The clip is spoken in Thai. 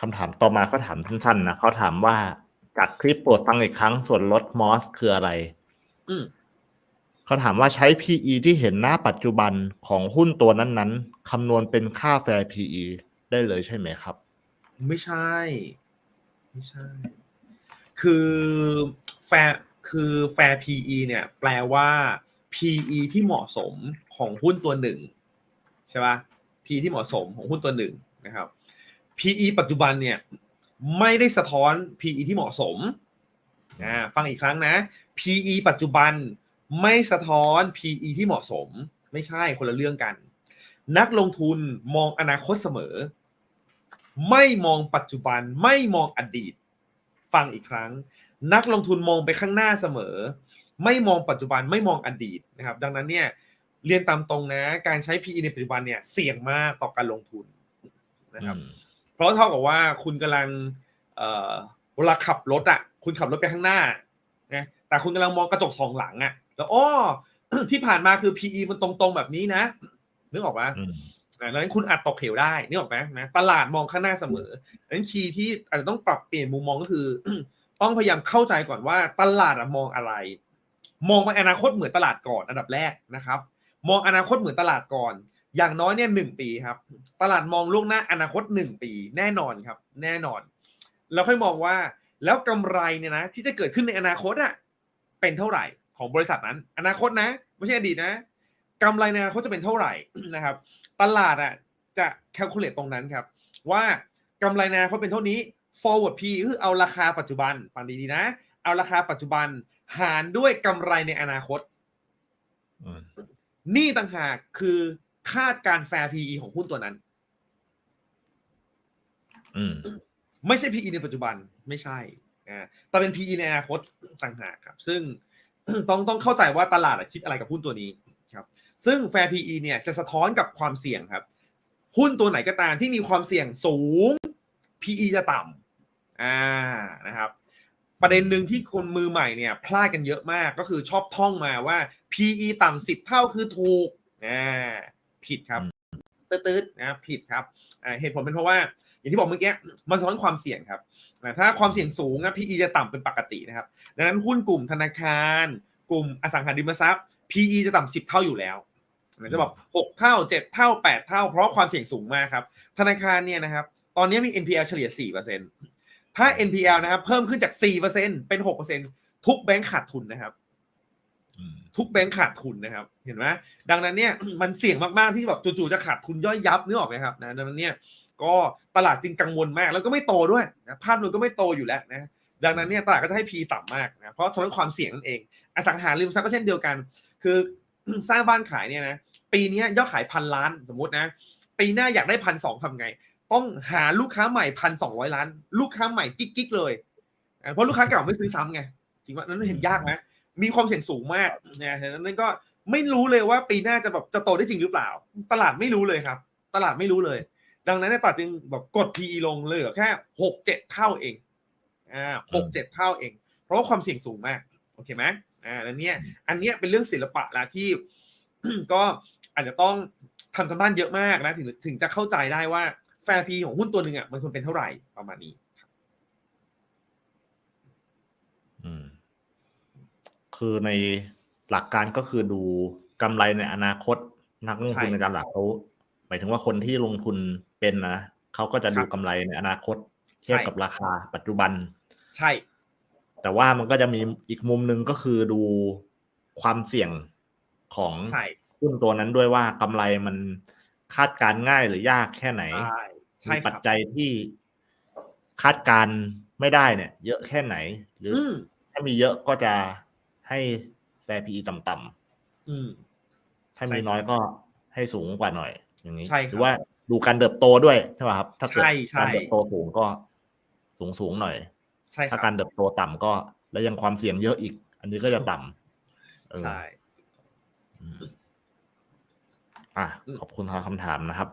คำถามต่อมาเขาถามสั้นๆนะเขาถามว่าจากคลิปโปรดฟังอีกครั้งส่วนลดมอสคืออะไร อืมเขาถามว่าใช้ PE ที่เห็นหน้าปัจจุบันของหุ้นตัวนั้นๆคำนวณเป็นค่าแฟร์ PE ได้เลยใช่ไหมครับ ไม่ใช่ ไม่ใช่ คือแฟร์คือแฟร์ PE เนี่ย แปลว่า PE ที่เหมาะสมของหุ้นตัวหนึ่งใช่ปะ PE ที่เหมาะสมของหุ้นตัวหนึ่งนะครับ PE ปัจจุบันเนี่ยไม่ได้สะท้อน PE ที่เหมาะสมอ่าฟังอีกครั้งนะ PE ปัจจุบันไม่สะท้อน PE ที่เหมาะสม ไม่ใช่คนละเรื่องกัน นักลงทุนมองอนาคตเสมอ ไม่มองปัจจุบันไม่มองอดีต ฟังอีกครั้ง นักลงทุนมองไปข้างหน้าเสมอ ไม่มองปัจจุบันไม่มองอดีตนะครับ ดังนั้นเนี่ยเรียนตามตรงนะ การใช้ PE ในปัจจุบันเนี่ยเสี่ยงมากต่อการลงทุนนะครับ ราะเท่ากับว่าคุณกำลังเอ่อเวลาขับรถอะ คุณขับรถไปข้างหน้านะแต่คุณกำลังมองกระจกสองหลังอะ แล้วอ้อที่ผ่านมาคือ PE มันตรงๆแบบนี้นะนึกออกปะอืมอ่าดังนั้นคุณอาจตกเหวได้นี่ออกไหมนะตลาดมองข้างหน้าเสมอดังนั้นคีย์ที่อาจจะต้องปรับเปลี่ยนมุมมองก็คือ ต้องพยายามเข้าใจก่อนว่าตลาดอะมองอะไร มองไปอนาคตเหมือนตลาดก่อนอันดับแรกนะครับ มองอนาคตเหมือนตลาดก่อน อย่างน้อยเนี่ยหนึ่งปีครับ ตลาดมองล่วงหน้าอนาคตหนึ่งปีแน่นอนครับ แน่นอนแล้วค่อยมองว่าแล้วกำไรเนี่ยนะที่จะเกิดขึ้นในอนาคตอะเป็นเท่าไหร่ของบริษัทนั้น อนาคตนะ ไม่ใช่อดีตนะกำไรในอนาคตจะเป็นเท่าไหร่นะครับ ตลาดอะจะ calculate ตรงนั้นครับ ว่ากำไรในอนาคตเป็นเท่านี้ forward P คือเอาราคาปัจจุบันฟังดีๆนะ เอาราคาปัจจุบันหารด้วยกำไรในอนาคตอืมนี่ต่างหากคือ คาดการ fair PE ของหุ้นตัวนั้น อืม ไม่ใช่ PE ในปัจจุบันไม่ใช่อ่าแต่เป็น PE ในอนาคตต่างหากครับ ซึ่งต้องต้องเข้าใจว่าตลาดอะคิดอะไรกับหุ้นตัวนี้ครับ ซึ่ง Fair PE เนี่ยจะสะท้อนกับความเสี่ยงครับ หุ้นตัวไหนก็ตามที่มีความเสี่ยงสูง PE จะต่ำอ่านะครับประเด็นหนึ่งที่คนมือใหม่เนี่ยพลาดกันเยอะมากก็คือชอบท่องมาว่า PE ต่ำสิบเท่าคือถูกอ่า ผิดครับตืดๆนะครับผิดครับอ่าเหตุผลเป็นเพราะว่า อย่างที่บอกเมื่อกี้มันสะท้อนความเสี่ยงครับอ่าถ้าความเสี่ยงสูงนะ PE จะต่ำเป็นปกตินะครับ ดังนั้นหุ้นกลุ่มธนาคาร กลุ่มอสังหาริมทรัพย์ PE จะต่ำสิบเท่าอยู่แล้วจะแบบหกเท่าเจ็ดเท่าแปดเท่า เพราะความเสี่ยงสูงมากครับ ธนาคารเนี่ยนะครับ ตอนนี้มี NPL เฉลี่ยสี่เปอร์เซ็นถ้า NPL นะครับเพิ่มขึ้นจากสี่เปอร์เซ็นเป็นหกเปอร์เซ็นทุกแบงก์ขาดทุนนะครับอืม ทุกแบงก์ขาดทุนนะครับ เห็นไหมดังนั้นเนี่ยมันเสี่ยงมากๆที่แบบจู่ๆจะขาดทุนย่อยยับนึกออกไหมครับนะดังนั้นเนี่ยก็ตลาดจึงกังวลมาก แล้วก็ไม่โตด้วยนะภาพรวมก็ไม่โตอยู่แล้วนะดังนั้นเนี่ยตลาดก็จะให้ P ต่ำมากนะเพราะฉะนั้นความเสี่ยงนั่นเอง อสังหาริมทรัพย์ก็เช่นเดียวกัน คือสร้างบ้านขายเนี่ยนะปีนี้ยอดขายพันล้านสมมตินะ ปีหน้าอยากได้พันสองทำไง ต้องหาลูกค้าใหม่พันสองร้อยล้าน ลูกค้าใหม่กิ๊กๆเลยเพราะลูกค้าเก่าไม่ซื้อซ้ำไงจริงว่านั้นเห็นยากไหม มีความเสี่ยงสูงมากนะฉะนั้นก็ไม่รู้เลยว่าปีหน้าจะแบบจะโตได้จริงหรือเปล่า ตลาดไม่รู้เลยครับ ตลาดไม่รู้เลย ดังนั้นเนี่ยตลาดจึงแบบกด PE ลงเลยเหลือแค่หกเจ็ดเท่าเองอ่าหกเจ็ดเท่าเอง เพราะว่าความเสี่ยงสูงมากโอเคไหมอ่าแล้วเนี่ยอันเนี้ยเป็นเรื่องศิลปะละที่ ก็อาจจะต้องทำกันบ้านเยอะมากนะถึงถึงจะเข้าใจได้ว่าแฟร์พีของหุ้นตัวหนึ่งอะมันควรเป็นเท่าไหร่ประมาณนี้อืม คือในหลักการก็คือดูกำไรในอนาคตนักลงทุนใช่ในการหลักเขาหมายถึงว่าคนที่ลงทุนเป็นนะเขาก็จะดูครับกำไรในอนาคตเทียบใช่กับราคาปัจจุบัน ใช่ แต่ว่ามันก็จะมีอีกมุมหนึ่งก็คือดูความเสี่ยงของใช่หุ้นตัวนั้นด้วยว่ากำไรมันคาดการณ์ง่ายหรือยากแค่ไหนใช่มีใช่คปัรัจบจัยที่คาดการณ์ไม่ได้เนี่ย เยอะแค่ไหน หรืออือมถ้ามีเยอะก็จะ ให้แฟร์พีต่ำๆอืมถ้าใช่มีครับน้อยก็ให้สูงกว่าหน่อย อย่างนี้ใช่ครับหรือว่าดูการเติบโตด้วยใช่ป่ะครับ ถ้าเกิดใช่ใช่การเติบโตสูงก็สูงสูงหน่อยใช่คถ้ารับการเติบโตต่ำก็ แล้วยังความเสี่ยงเยอะอีก อันนี้ก็จะต่ำเออใช่อืมอะอืมขอบคุณทางคำถามนะครับ